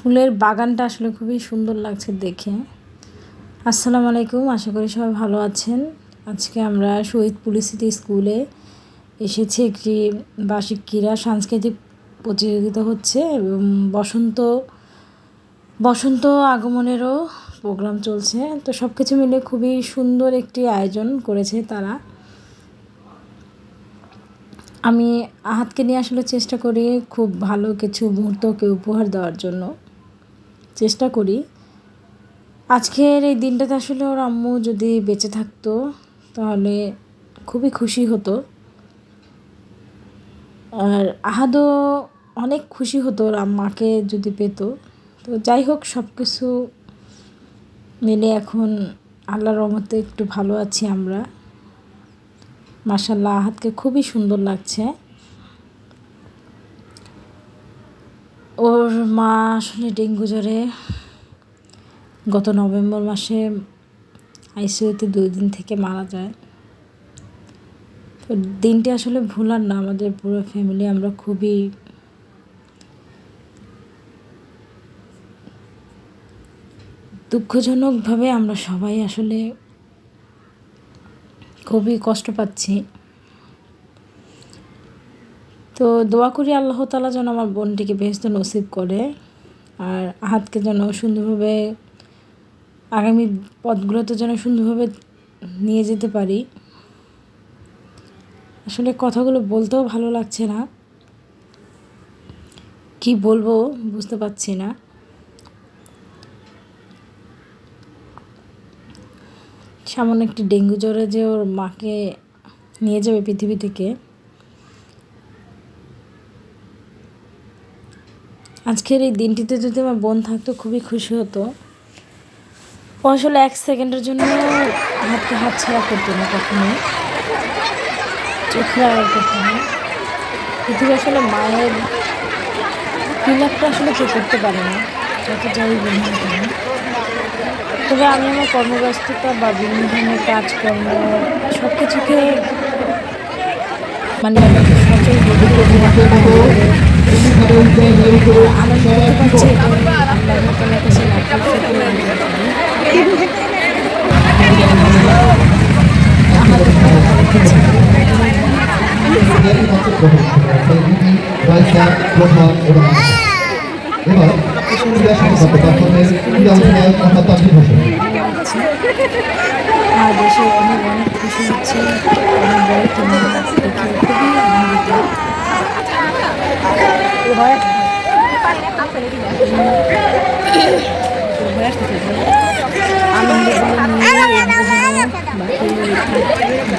ফুলের বাগানটা আসলে খুবই সুন্দর লাগছে দেখে। আসসালামু আলাইকুম, আশা করি সবাই ভালো আছেন। আজকে আমরা শহীদ পুলিশ সিটি স্কুলে এসেছি একটি বার্ষিক ক্রীড়া সাংস্কৃতিক প্রতিযোগিতা হচ্ছে এবং বসন্ত বসন্ত আগমনেরও প্রোগ্রাম চলছে। তো সব কিছু মিলে খুবই সুন্দর একটি আয়োজন করেছে তারা। আমি আহাতকে নিয়ে আসলে চেষ্টা করি খুব ভালো কিছু মুহূর্তকে উপহার দেওয়ার জন্য। চেষ্টা করি। আজকের এই দিনটাতে আসলে ওর আম্মু যদি বেঁচে থাকতো, তাহলে খুবই খুশি হতো। আর আহাদও অনেক খুশি হতো ওর আম্মাকে যদি পেতো। তো যাই হোক সব কিছু মিলে এখন আল্লাহর রহমতে একটু ভালো আছি আমরা। মাসাল্লাহ আহাতকে খুবই সুন্দর লাগছে। ওর মা আসলে ডেঙ্গু জ্বরে গত নভেম্বর মাসে আইসিইউতে দুই দিন থেকে মারা যায়। তো দিনটি আসলে ভুলার না, আমাদের পুরো ফ্যামিলি আমরা খুবই দুঃখজনকভাবে আমরা সবাই আসলে খুবই কষ্ট পাচ্ছি। তো দোয়া করি আল্লাহ তালা যেন আমার বোনটিকে বেহস্ত নসিব করে আর হাতকে যেন সুন্দরভাবে আগামী পথগুলোতে যেন সুন্দরভাবে নিয়ে যেতে পারি। আসলে কথাগুলো বলতেও ভালো লাগছে না। কি বলব বুঝতে পারছি না। সামান্য একটি ডেঙ্গু জ্বরে যে ওর মাকে নিয়ে যাবে পৃথিবী থেকে। আজকের এই দিনটিতে যদি আমার বোন থাকতো, খুবই খুশি হতো। ও আসলে এক সেকেন্ডের জন্য হাতকে হাত ছাড়া করতো না কখনো চোখে করতো না পৃথিবী আসলে মায়ের ফিলাপটা আসলে কেউ করতে পারে না, যত যাই বলি তবে আমি আমার কর্মব্যস্ততা বা বিভিন্ন ধরনের কাজকর্ম সব কিছুকে মানে সচল লাখ প্রধান এবং এবার ক্রীড়া সংক্রান্ত প্রাথমিক ক্রীড়া অধিনায়ক মোহাম্মদ তানভীর হোসেন দেশে অনেক অনেক খুশি হচ্ছে অনেক বড় তোমার দেখে খুবই আনন্দিত ক্রীড়া অধিনায়ক দ্বাদশ শ্রেণির শিক্ষক সুন্দরভাবে গড়ে উঠতে পারব ক্রীড়া উৎসব মাস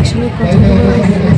আসলে কথাগুলো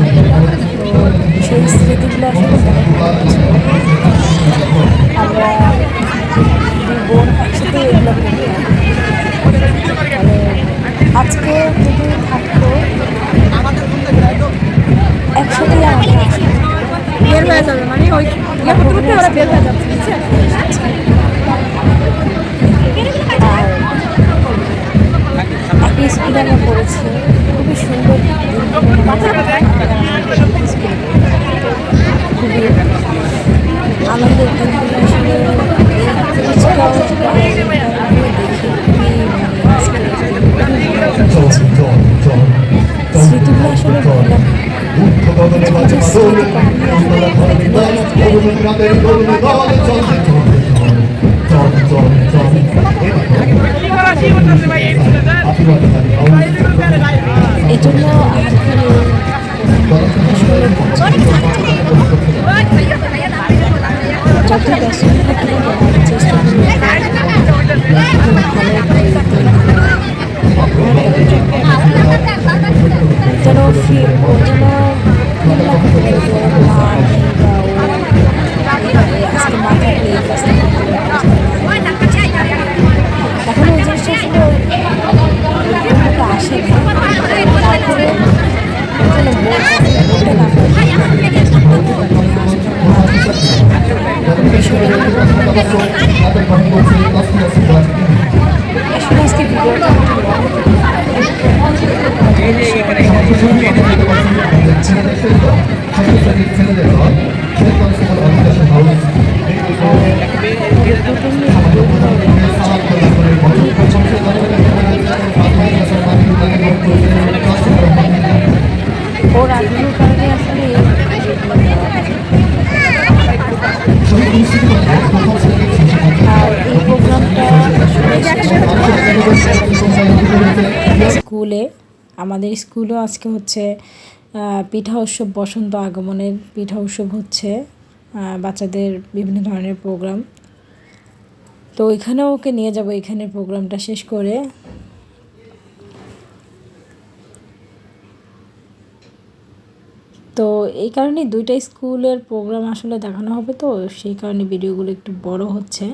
তো সেই স্মৃতিগুলো আসলে আমরা দুই বোন একসাথে এগুলো মানে আজকে যদি থাকতো একসাথেই আমাদের আসতো। বের হয়ে যাবে মানে ওই ইয়ে করতে করতে ওরা বের হয়ে যাচ্ছে বুঝছেন আর একই স্কুলে আমরা পড়েছি খুবই এই জন্য যত ব্যস্ত থাকি চেষ্টা করি যেন স্কুলে, আমাদের স্কুলেও আজকে হচ্ছে পিঠা উৎসব, বসন্ত আগমনের পিঠা উৎসব হচ্ছে বাচ্চাদের বিভিন্ন ধরনের প্রোগ্রাম। তো ওইখানেও ওকে নিয়ে যাব এখানে প্রোগ্রামটা শেষ করে। তো এই কারণে দুইটা স্কুলের প্রোগ্রাম আসলে দেখানো হবে তো, সেই কারণে ভিডিওগুলো একটু বড় হচ্ছে।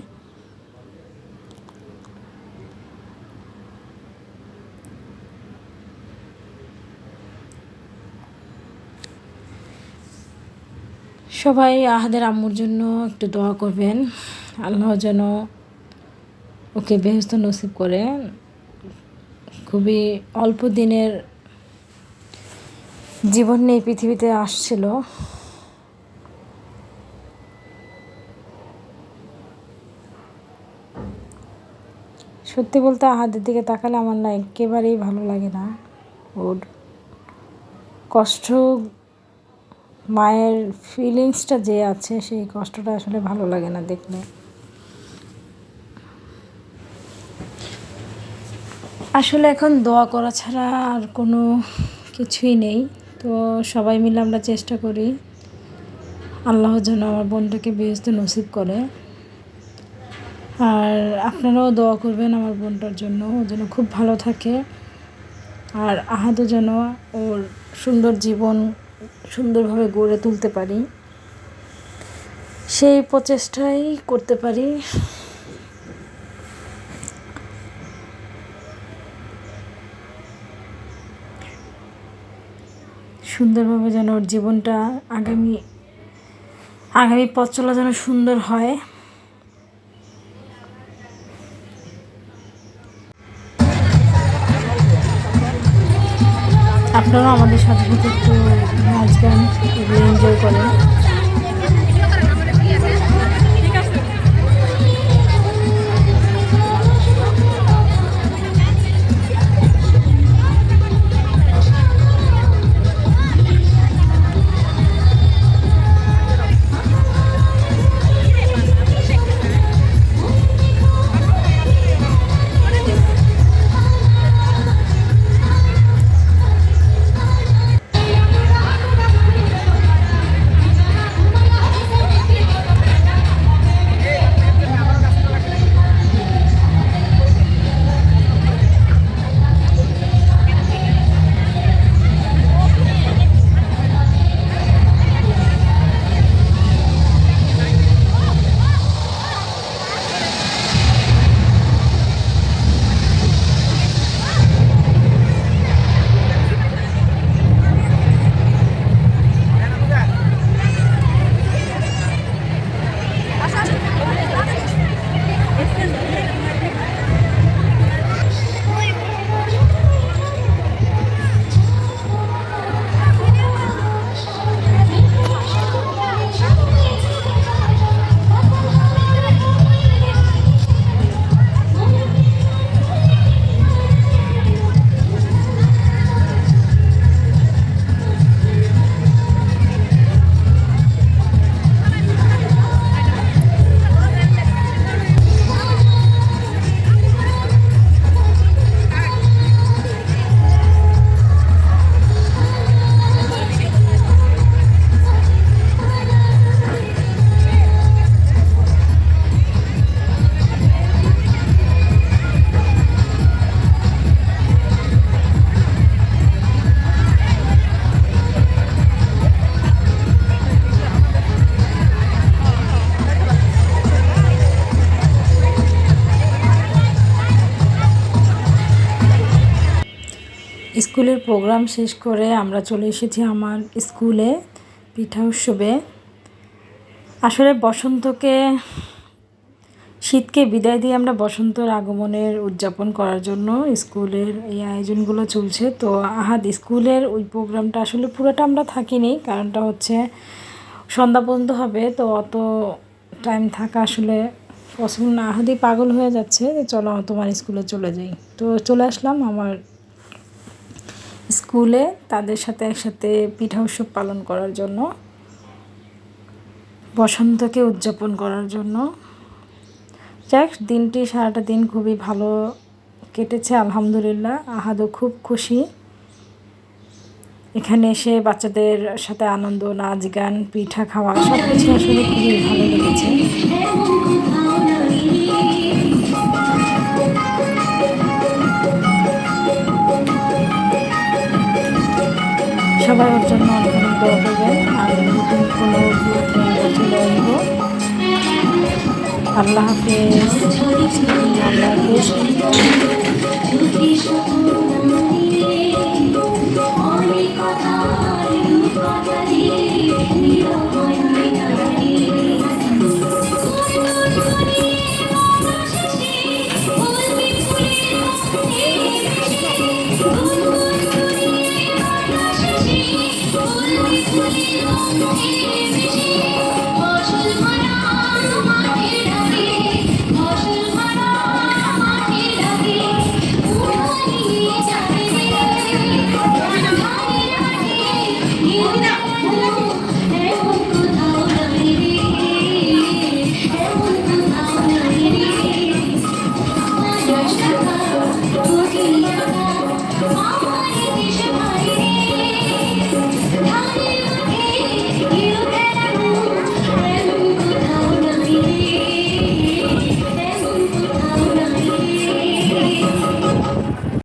সবাই আহাদের আম্মুর জন্য একটু দোয়া করবেন। আল্লাহ যেন ওকে বেহস্ত নসিব করে। খুবই অল্প দিনের জীবন নিয়ে পৃথিবীতে আসছিল। সত্যি বলতে আহাদের দিকে তাকালে আমার না একেবারেই ভালো লাগে না। ওর কষ্ট মায়ের ফিলিংসটা যে আছে, সেই কষ্টটা আসলে ভালো লাগে না দেখলে। আসলে এখন দোয়া করা ছাড়া আর কোনো কিছুই নেই। তো সবাই মিলে আমরা চেষ্টা করি, আল্লাহ যেন আমার বোনটাকে বেহেস্ত নসিব করে। আর আপনারাও দোয়া করবেন আমার বোনটার জন্য, ও যেন খুব ভালো থাকে। আর আহাদও যেন ওর সুন্দর জীবন সুন্দরভাবে গড়ে তুলতে পারি। সেই প্রচেষ্টাই করতে পারি। সুন্দরভাবে যেন ওর জীবনটা আগামী আগামী পথ চলা যেন সুন্দর হয়। আপনারাও আমাদের সাথে সাথে একটু নাচ গান এগুলো এনজয় করেন। স্কুলের প্রোগ্রাম শেষ করে আমরা চলে এসেছি আমার স্কুলে পিঠা উৎসবে আসলে বসন্তকে, শীতকে বিদায় দিয়ে আমরা বসন্তর আগমনের উদযাপন করার জন্য স্কুলের এই আয়োজনগুলো চলছে। তো আহাদ, স্কুলের ওই প্রোগ্রামটা আসলে পুরোটা আমরা থাকিনি, কারণটা হচ্ছে সন্ধ্যা পর্যন্ত হবে, তো অত টাইম থাকা আসলে পসিবল না। আহাদি পাগল হয়ে যাচ্ছে চলো তোমার স্কুলে চলে যাই। তো চলে আসলাম আমার স্কুলে তাদের সাথে একসাথে পিঠা উৎসব পালন করার জন্য, বসন্তকে উদযাপন করার জন্য। যাক, দিনটি সারাটা দিন খুবই ভালো কেটেছে, আলহামদুলিল্লাহ। আহাদও খুব খুশি। এখানে এসে বাচ্চাদের সাথে আনন্দ, নাচ, গান, পিঠা খাওয়া সব কিছু আসলে খুবই ভালো লেগেছে। সবাই জন্য অনেক অনেক দোয়া করবেন, আর নতুন কোনো চলে আসব। আল্লাহ হাফেজ। আল্লাহ হাফেজ। Thank you.